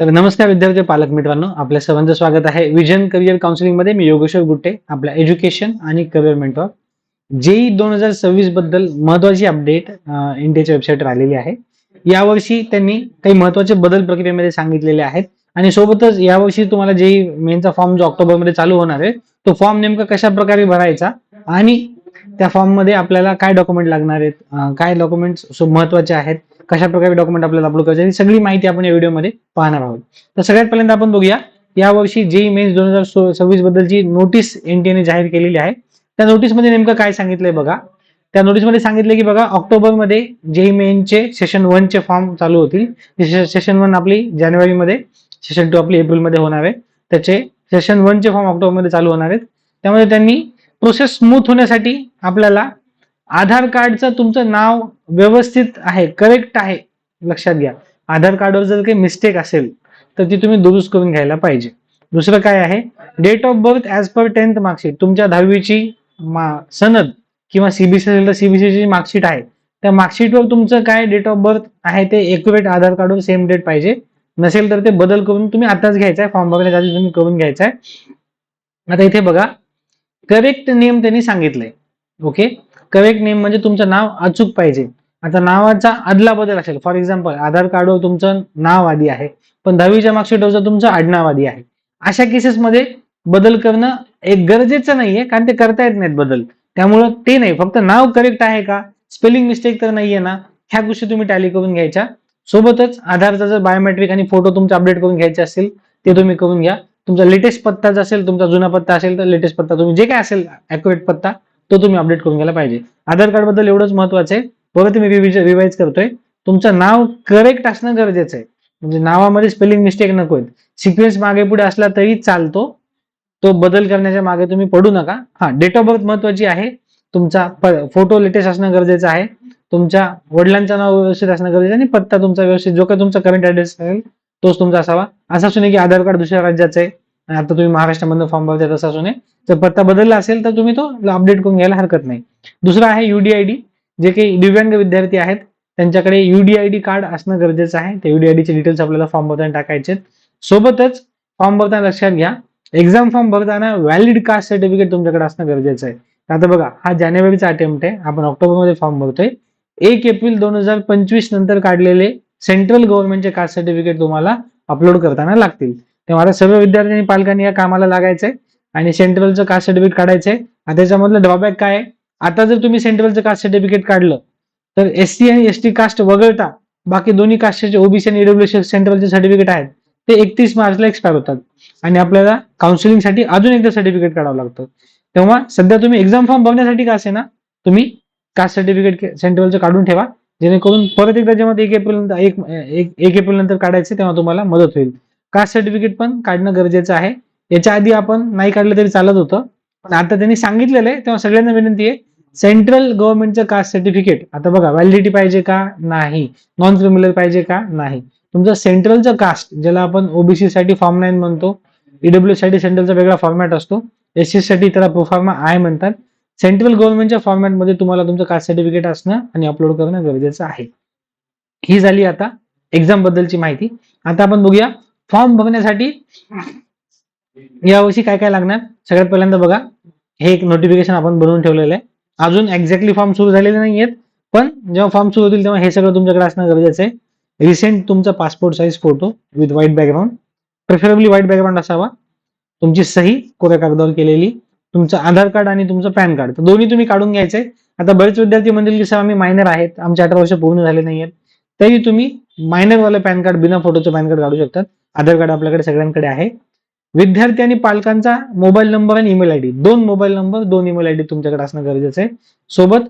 तर नमस्कार विद्यार्थी पालक मित्रांनो आपल्या सर्वांचं स्वागत आहे. विजन करिअर काउन्सिलिंगमध्ये मी योगेश्वर गुट्टे आपल्या एज्युकेशन आणि करिअर मेंटॉर जेई दोन हजार सव्वीसबद्दल महत्वाची अपडेट इंडियाच्या वेबसाईटवर आलेली आहे. यावर्षी त्यांनी काही महत्त्वाचे बदल प्रक्रियेमध्ये सांगितलेले आहेत. आणि सोबतच यावर्षी तुम्हाला जेई मेनचा फॉर्म जो ऑक्टोबरमध्ये चालू होणार आहे तो फॉर्म नेमका कशा प्रकारे भरायचा आणि त्या फॉर्ममध्ये आपल्याला काय डॉक्युमेंट लागणार आहेत काय डॉक्युमेंट महत्त्वाचे आहेत कशा प्रकारे डॉक्युमेंट आपल्याला अपलोड करायचे ही सगळी माहिती आपण या व्हिडिओमध्ये पाहणार आहोत. तर सगळ्यात पहिल्यांदा आपण बघूया यावर्षी जेई मेन्स दोन हजार सव्वीस बद्दलची नोटीस एनटीएने जाहीर केलेली आहे त्या नोटीसमध्ये नेमकं काय सांगितलंय बघा. त्या नोटीसमध्ये सांगितलं की बघा ऑक्टोबरमध्ये जेई मेनचे सेशन वनचे फॉर्म चालू होतील. सेशन वन आपली जानेवारीमध्ये सेशन टू आपली एप्रिलमध्ये होणार आहे. त्याचे सेशन वनचे फॉर्म ऑक्टोबरमध्ये चालू होणार आहेत. त्यामध्ये त्यांनी प्रोसेस स्मूथ होण्यासाठी आपल्याला आधार कार्डचं तुमचं नाव व्यवस्थित आहे करेक्ट आहे लक्षात घ्या. आधार कार्डवर जर काही मिस्टेक असेल तर ती तुम्ही दुरुस्त करून घ्यायला पाहिजे. दुसरं काय आहे? Date of birth as per tenth marksheet तुमच्या दहावीची मा- सनद किंवा सीबीसी असेल तर सीबीसीची मार्कशीट आहे. त्या मार्कशीटवर तुमचं काय डेट ऑफ बर्थ आहे ते एक्युरेट आधार कार्डवर सेम डेट पाहिजे. नसेल तर ते बदल करून तुम्ही आताच घ्यायचा आहे फॉर्म भरण्याच्या आधी तुम्ही करून घ्यायचा आहे. आता इथे बघा. करेक्ट नेम त्यांनी सांगितलंय. ओके करेक्ट नेम म्हणजे तुमचं नाव अचूक पाहिजे. आता नावाचा अदला बदल असेल. फॉर एक्झाम्पल आधार कार्डवर तुमचं नाव आधी आहे. पण दहावीच्या मार्कशीटवरचं तुमचं आडनाव आधी आहे. अशा केसेसमध्ये बदल करणं एक गरजेचं नाहीये कारण ते करता येत नाहीत बदल. त्यामुळं ते नाही. फक्त नाव करेक्ट आहे का? स्पेलिंग मिस्टेक तर नाहीये ना? ह्या गोष्टी तुम्ही टॅली करून घ्यायच्या. सोबतच आधारचा जर बायोमेट्रिक आणि फोटो तुमचे अपडेट करून घ्यायचे असतील ते तुम्ही करून घ्या. तुमचा लेटेस्ट पत्ता जर असेल तुमचा जुना पत्ता असेल तर लेटेस्ट पत्ता तुम्ही जे काय असेल अॅक्युरेट पत्ता तो तुम्ही अपडेट करून घ्यायला पाहिजे. आधार कार्डबद्दल एवढंच महत्वाचं आहे. परत मी रिवाईज करतोय. तुमचं नाव करेक्ट असणं गरजेचं आहे. म्हणजे नावामध्ये स्पेलिंग मिस्टेक नको आहेत. सिक्वेन्स मागे पुढे असला तरी चालतो. तो बदल करण्याच्या मागे तुम्ही पडू नका. हा डेट ऑफ बर्थ महत्वाची आहे. तुमचा फोटो लेटेस्ट असणं गरजेचं आहे. तुमच्या वडिलांचं नाव व्यवस्थित असणं गरजेचं आणि पत्ता तुमचा व्यवस्थित जो काही तुमचा करंट ऍड्रेस असेल तोच तुमचा असावा. असं असून की आधार कार्ड दुसऱ्या राज्याचं आहे. आणि आता तुम्ही महाराष्ट्रामध्ये फॉर्म भरता तसा असू नये जर पत्ता बदलला असेल तर तुम्ही तो अपडेट करून घ्यायला हरकत नाही. दुसरं आहे युडीआयडी जे काही दिव्यांग विद्यार्थी आहेत त्यांच्याकडे युडीआयडी कार्ड असणं गरजेचं आहे. ते युडीआयडीचे चे डिटेल्स आपल्याला फॉर्म भरताना टाकायचे सोबतच फॉर्म भरताना लक्षात घ्या एक्झाम फॉर्म भरताना व्हॅलिड कास्ट सर्टिफिकेट तुमच्याकडे असणं गरजेचं आहे. आता बघा हा जानेवारीचा अटेम्प्ट आहे. आपण ऑक्टोबरमध्ये फॉर्म भरतोय. एक एप्रिल दोन हजार पंचवीस नंतर काढलेले सेंट्रल गव्हर्नमेंटचे कास्ट सर्टिफिकेट तुम्हाला अपलोड करताना लागतील. तेव्हा आता सर्व विद्यार्थ्यांनी पालकांनी या कामाला लागायचंय. आणि सेंट्रलचं कास्ट सर्टिफिकेट काढायचंय. आता त्याच्यामधलं ड्रॉबॅक काय आहे? आता जर तुम्ही सेंट्रलचं कास्ट सर्टिफिकेट काढलं तर एस सी आणि एस टी कास्ट वगळता बाकी दोन्ही कास्टचे ओबीसी आणि ईडब्ल्यू सेंट्रलचे सर्टिफिकेट आहेत. ते एकतीस मार्चला एक्सपायर होतात. आणि आपल्याला काउन्सिलिंगसाठी अजून एकदा सर्टिफिकेट काढावं लागतं. तेव्हा सध्या तुम्ही एक्झाम फॉर्म भरण्यासाठी का असे ना तुम्ही कास्ट सर्टिफिकेट सेंट्रलचं काढून ठेवा. जेणेकरून परत एकदा जेव्हा एक एप्रिल नंतर एक एक एक एप्रिल नंतर काढायचे तेव्हा तुम्हाला मदत होईल. कास्ट सर्टिफिकेट पण काढणं गरजेचं आहे? याच्या आधी आपण नाही काढलं तरी चालत होतं. पण आता त्यांनी सांगितलेलं आहे तेव्हा सगळ्यांना विनंती आहे सेंट्रल गव्हर्नमेंटचं कास्ट सर्टिफिकेट आता बघा व्हॅलिडिटी पाहिजे का? नाही. नॉन क्रिमिनल पाहिजे का? नाही. तुमचं सेंट्रलचं कास्ट ज्याला आपण ओबीसी साठी फॉर्म नाईन म्हणतो ईडब्ल्यू साठी सेंट्रलचा वेगळा फॉर्मॅट असतो एस सी साठी त्याला प्रोफॉर्मा आय म्हणतात. सेंट्रल गव्हर्नमेंटच्या फॉर्मॅटमध्ये तुम्हाला तुमचं कास्ट सर्टिफिकेट असणं आणि अपलोड करणं गरजेचं आहे. ही झाली आता एक्झाम बद्दलची माहिती. आता आपण बघूया फॉर्म भरण्यासाठी यावर्षी काय काय लागणार? सगळ्यात पहिल्यांदा बघा हे एक नोटिफिकेशन आपण बनवून ठेवलेलं आहे. अजून एक्झॅक्टली फॉर्म सुरू झालेले नाहीयेत पण जेव्हा फॉर्म सुरू होतील तेव्हा हे सगळं तुमच्याकडे असणं गरजेचं आहे. रिसेंट तुमचा passport size photo with white background preferably white background असावा. तुमची सही कोऱ्या कागदावर केलेली तुमचं आधार कार्ड आणि तुमचं पॅन कार्ड. तर दोन्ही तुम्ही काढून घ्यायचे आता बरेच विद्यार्थी म्हणतील की सर आम्ही मायनर आहेत आमचे अठरा वर्ष पूर्ण झाले नाही आहेत तरी तुम्ही मायनरवाले पॅन कार्ड बिना फोटोचं पॅन कार्ड काढू शकतात. आधार कार्ड आपल्याकडे सगळ्यांकडे आहे. विद्यार्थी आणि पालकांचा मोबाईल नंबर आणि ईमेल आयडी दोन मोबाईल नंबर दोन ईमेल आयडी तुमच्याकडे असणं गरजेचं आहे. सोबत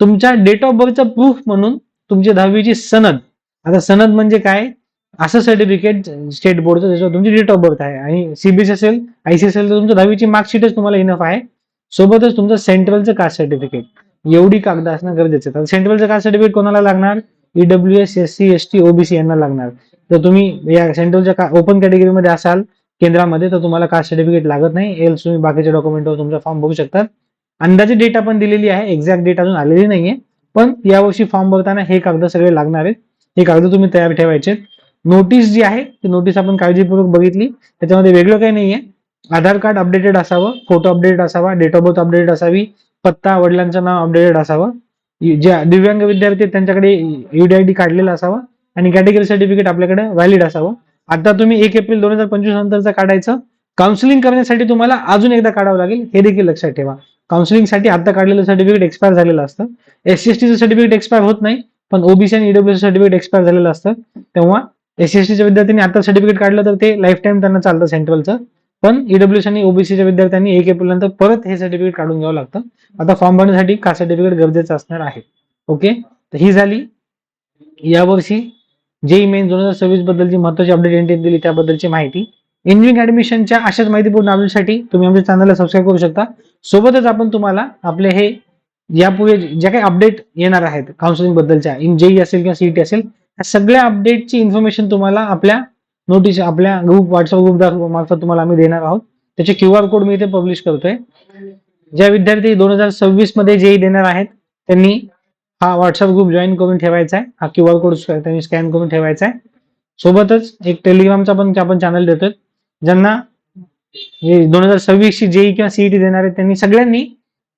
तुमच्या डेट ऑफ बर्थचं प्रूफ म्हणून तुमची दहावीची सनद. आता सनद म्हणजे काय? असं सर्टिफिकेट स्टेट बोर्डचं ज्याच्यावर तुमची डेट ऑफ बर्थ आहे. आणि सीबीएस असेल आयसी असेल तर तुमच्या दहावीची मार्कशीटच तुम्हाला इनफ आहे. सोबतच तुमचं सेंट्रलचं कास्ट सर्टिफिकेट एवढी कागद असणं गरजेचं आहे. सेंट्रलचं कास्ट सर्टिफिकेट कोणाला लागणार? EWS S C S T OBC यांना लागणार. तर तुम्ही या सेंट्रलच्या ओपन कॅटेगरीमध्ये असाल केंद्रामध्ये तर तुम्हाला कास्ट सर्टिफिकेट लागत नाही. एल्स तुम्ही बाकीच्या डॉक्युमेंटवर तुमचा फॉर्म भरू शकतात. अंदाजे डेटा पण दिलेली आहे. एक्झॅक्ट डेट अजून आलेली नाहीये. पण यावर्षी फॉर्म भरताना हे कागद सगळे लागणार आहेत. हे कागद तुम्ही तयार ठेवायचे नोटीस जी आहे ती नोटीस आपण काळजीपूर्वक बघितली. त्याच्यामध्ये वेगळं काही नाहीये. आधार कार्ड अपडेटेड असावं फोटो अपडेटेड असावा डेट ऑफ बर्थ अपडेटेड असावी पत्ता वडिलांचं नाव अपडेटेड असावं. ज्या दिव्यांग विद्यार्थी त्यांच्याकडे युडीआयडी काढलेला असावा. आणि कॅटेगरी सर्टिफिकेट आपल्याकडे व्हॅलिड असावं. आता तुम्ही एक एप्रिल दोन हजार पंचवीस नंतरचं काढायचं. काउन्सिलिंग करण्यासाठी तुम्हाला अजून एकदा काढावं लागेल. हे देखील लक्षात ठेवा. काउन्सिलिंगसाठी आता काढलेलं सर्टिफिकेट एक्सपायर झालेलं असतं. S C S certificate expire होत नाही पण ओबीसी आणि ईडब्ल्यूचं सर्टिफिकेट एक्सपायर झालेलं असतं. तेव्हा एस सी एस विद्यार्थ्यांनी आता सर्टिफिकेट काढलं तर ते लाईफ टाईम त्यांना चालतं सेंट्रलचं पण ईडब्ल्यूस आणि ओबीसीच्या विद्यार्थ्यांनी एक एप्रिल नंतर परत हे सर्टिफिकेट काढून घ्यावं लागतं. आता फॉर्म भरण्यासाठी का सर्टिफिकेट गरजेचं असणार आहे? ओके तर ही झाली. यावर्षी जेई मेन दोन हजार सव्वीस बद्दलची महत्वाची अपडेट एंट्री दिली त्याबद्दलची माहिती. इंजिनिअरिंग ऍडमिशनच्या अशाच माहितीपूर्ण अपडेटसाठी तुम्ही आमच्या चॅनलला सबस्क्राईब करू शकता. सोबतच आपण तुम्हाला आपले हे यापुढे ज्या काही अपडेट येणार आहेत काउन्सिलिंग बद्दलच्या इन जेई असेल किंवा सीईटी असेल या सगळ्या अपडेटची इन्फॉर्मेशन तुम्हाला आपल्या नोटीस आपल्या ग्रुप व्हॉट्सअप ग्रुप मार्फत तुम्हाला आम्ही देणार आहोत. त्याचे क्यू आर कोड मी इथे पब्लिश करतोय. ज्या विद्यार्थी दोन हजार सव्वीसमध्ये जेई देणार आहेत त्यांनी हा व्हॉट्सअप ग्रुप जॉईन करून ठेवायचा आहे. हा क्यू आर कोड त्यांनी स्कॅन करून ठेवायचा आहे. सोबतच एक टेलिग्रामचा पण आपण चॅनल देतोय. ज्यांना दोन हजार सव्वीस ची जेई किंवा सीईटी देणार आहेत त्यांनी सगळ्यांनी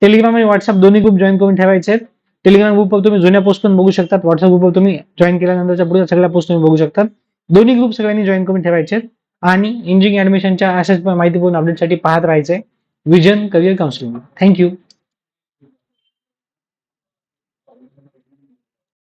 टेलिग्राम आणि व्हॉट्सअप दोन्ही ग्रुप जॉईन करून ठेवायचे आहेत. टेलिग्राम ग्रुपवर तुम्ही जुन्या पोस्ट पण बघू शकतात. व्हॉट्सअप ग्रुपवर तुम्ही जॉईन केल्यानंतरच्या पुढे सगळ्या पोस्ट तुम्ही बघू शकतात. दोन्ही ग्रुप सगळ्यांनी जॉईन करून ठेवायचे आहेत. आणि इंजिनिअरिंग ऍडमिशनच्या अशाच माहितीपूर्ण अपडेटसाठी पाहत राहायचंय. Vision career counselling thank you